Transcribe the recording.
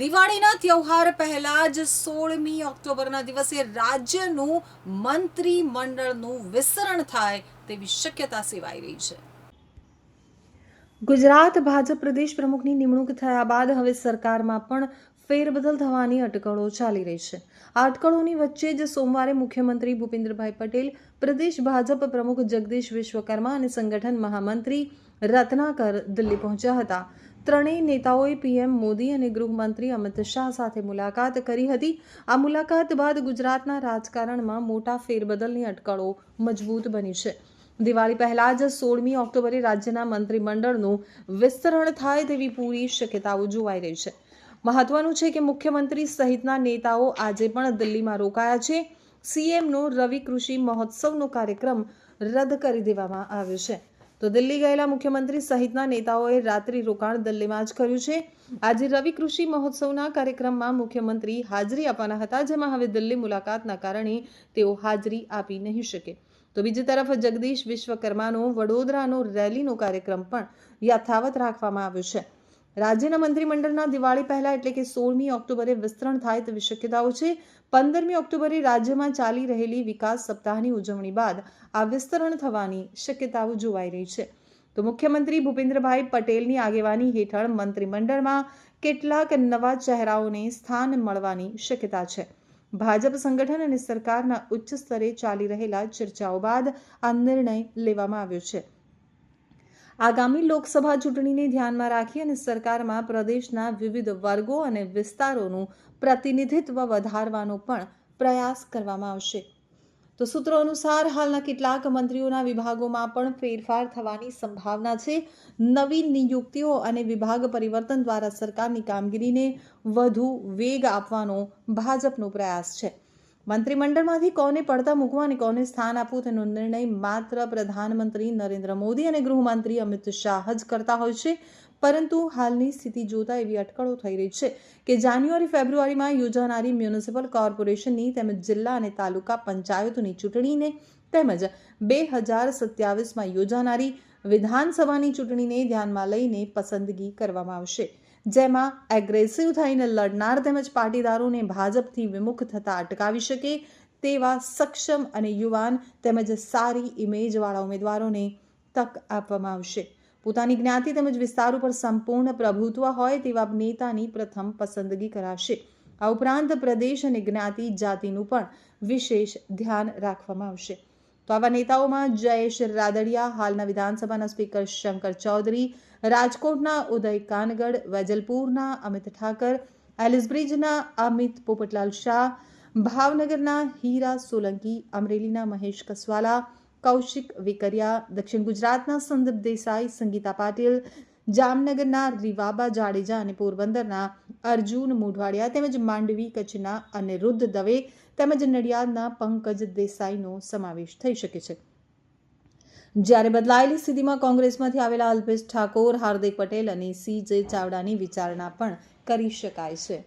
દિવાળીના તહેવાર પહેલા જ સોળમી ઓક્ટોબરના દિવસે રાજ્યનું મંત્રી મંડળનું વિસ્તરણ થાય તેવી શક્યતા સેવાઈ રહી છે. ગુજરાત ભાજપ પ્રદેશ પ્રમુખની નિમણૂક થયા બાદ હવે સરકારમાં પણ ફેરબદલ થવાની અટકળો ચાલી રહી છે. આ અટકળોની વચ્ચે જ સોમવારે મુખ્યમંત્રી ભૂપેન્દ્રભાઈ પટેલ, પ્રદેશ ભાજપ પ્રમુખ જગદીશ વિશ્વકર્મા અને સંગઠન મહામંત્રી રત્નાકર દિલ્હી પહોંચ્યા હતા. ત્રણેય નેતાઓએ પીએમ મોદી અને ગૃહમંત્રી અમિત શાહ સાથે મુલાકાત કરી હતી. આ મુલાકાત બાદ ગુજરાતના રાજકારણમાં મોટા ફેરબદલની અટકળો મજબૂત બની છે. દિવાળી પહેલા જ સોળમી ઓક્ટોબરે રાજ્યના મંત્રીમંડળનું વિસ્તરણ થાય તેવી પૂરી શક્યતાઓ જોવાઈ રહી છે. મહત્વનું છે કે મુખ્યમંત્રી સહિતના નેતાઓ આજે પણ દિલ્હીમાં રોકાયા છે. સીએમનો રવિ કૃષિ મહોત્સવનો કાર્યક્રમ રદ કરી દેવામાં આવ્યો છે. તો દિલ્હી ગયેલા મુખ્યમંત્રી સહિતના નેતાઓએ રાત્રિ રોકાણ દિલ્હીમાં જ કર્યું છે. આજે રવિ કૃષિ મહોત્સવના કાર્યક્રમમાં મુખ્યમંત્રી હાજરી આપવાના હતા, જેમાં હવે દિલ્હી મુલાકાતના કારણે તેઓ હાજરી આપી નહીં શકે. તો બીજી તરફ જગદીશ વિશ્વકર્માનો વડોદરાનો રેલીનો કાર્યક્રમ પણ યથાવત રાખવામાં આવ્યો છે. રાજ્યના મંત્રીમંડળના દિવાળી પહેલા એટલે કે સોળમી ઓક્ટોબરે વિસ્તરણ થાય તેવી શક્યતાઓ છે. પંદરમી ઓક્ટોબરે રાજ્યમાં ચાલી રહેલી વિકાસ સપ્તાહની ઉજવણી બાદ આ વિસ્તરણ થવાની શક્યતાઓ જોવાઈ રહી છે. તો મુખ્યમંત્રી ભૂપેન્દ્રભાઈ પટેલની આગેવાની હેઠળ મંત્રીમંડળમાં કેટલાક નવા ચહેરાઓને સ્થાન મળવાની શક્યતા છે. ભાજપ સંગઠન અને સરકારના ઉચ્ચ સ્તરે ચાલી રહેલા ચર્ચાઓ બાદ આ નિર્ણય લેવામાં આવ્યો છે. આગામી લોકસભા ચૂંટણીને ધ્યાનમાં રાખી અને સરકારમાં પ્રદેશના વિવિધ વર્ગો અને વિસ્તારોનું પ્રતિનિધિત્વ વધારવાનો પણ પ્રયાસ કરવામાં આવશે. તો સૂત્રો અનુસાર હાલના કેટલાક મંત્રીઓના વિભાગોમાં પણ ફેરફાર થવાની સંભાવના છે. નવી નિયુક્તિઓ અને વિભાગ પરિવર્તન દ્વારા સરકારની કામગીરીને વધુ વેગ આપવાનો ભાજપનો પ્રયાસ છે. મંત્રીમંડળમાંથી કોને પડતા મૂકવા અને કોને સ્થાન આપવું તેનો નિર્ણય માત્ર પ્રધાનમંત્રી નરેન્દ્ર મોદી અને ગૃહમંત્રી અમિત શાહ જ કરતા હોય છે. પરંતુ હાલની સ્થિતિ જોતા એવી અટકળો થઈ રહી છે કે જાન્યુઆરી ફેબ્રુઆરીમાં યોજાનારી મ્યુનિસિપલ કોર્પોરેશનની તેમજ જિલ્લા અને તાલુકા પંચાયતોની ચૂંટણીને તેમજ બે હજાર સત્યાવીસમાં યોજાનારી વિધાનસભાની ચૂંટણીને ધ્યાનમાં લઈને પસંદગી કરવામાં આવશે. જેમાં એગ્રેસિવ થઈને લડનાર તેમજ પાટીદારોને ભાજપથી વિમુખ થતા અટકાવી શકે તેવા સક્ષમ અને યુવાન તેમજ સારી ઇમેજવાળા ઉમેદવારોને તક આપવામાં આવશે. પોતાની જ્ઞાતિ તેમજ વિસ્તાર ઉપર સંપૂર્ણ પ્રભુત્વ હોય તેવા નેતાની પ્રથમ પસંદગી કરાશે. આ ઉપરાંત પ્રદેશ અને જ્ઞાતિ જાતિનું પણ વિશેષ ધ્યાન રાખવામાં આવશે. તો આવા નેતાઓમાં જયેશ રાદડિયા, હાલના વિધાનસભાના સ્પીકર શંકર ચૌધરી, રાજકોટના ઉદય કાનગડ, વેજલપુરના અમિત ઠાકર એલિસબ્રિજના અમિત પોપટલાલ શાહ, ભાવનગરના હીરા સોલંકી, અમરેલીના મહેશ કસવાલા, કૌશિક વેકરિયા, દક્ષિણ ગુજરાતના સંદીપ દેસાઈ, સંગીતા પાટીલ જામનગરના રીવાબા જાડેજા અને પોરબંદરના અર્જુન મોઢવાડિયા તેમજ માંડવી કચ્છના અનિરુદ્ધ દવે તેમજ નડિયાદના પંકજ દેસાઈનો સમાવેશ થઈ શકે છે. જ્યારે બદલાયેલી સ્થિતિમાં કોંગ્રેસમાંથી આવેલા અલ્પેશ ઠાકોર, હાર્દિક પટેલ અને સી. જે. ચાવડાની વિચારણા પણ કરી શકાય છે.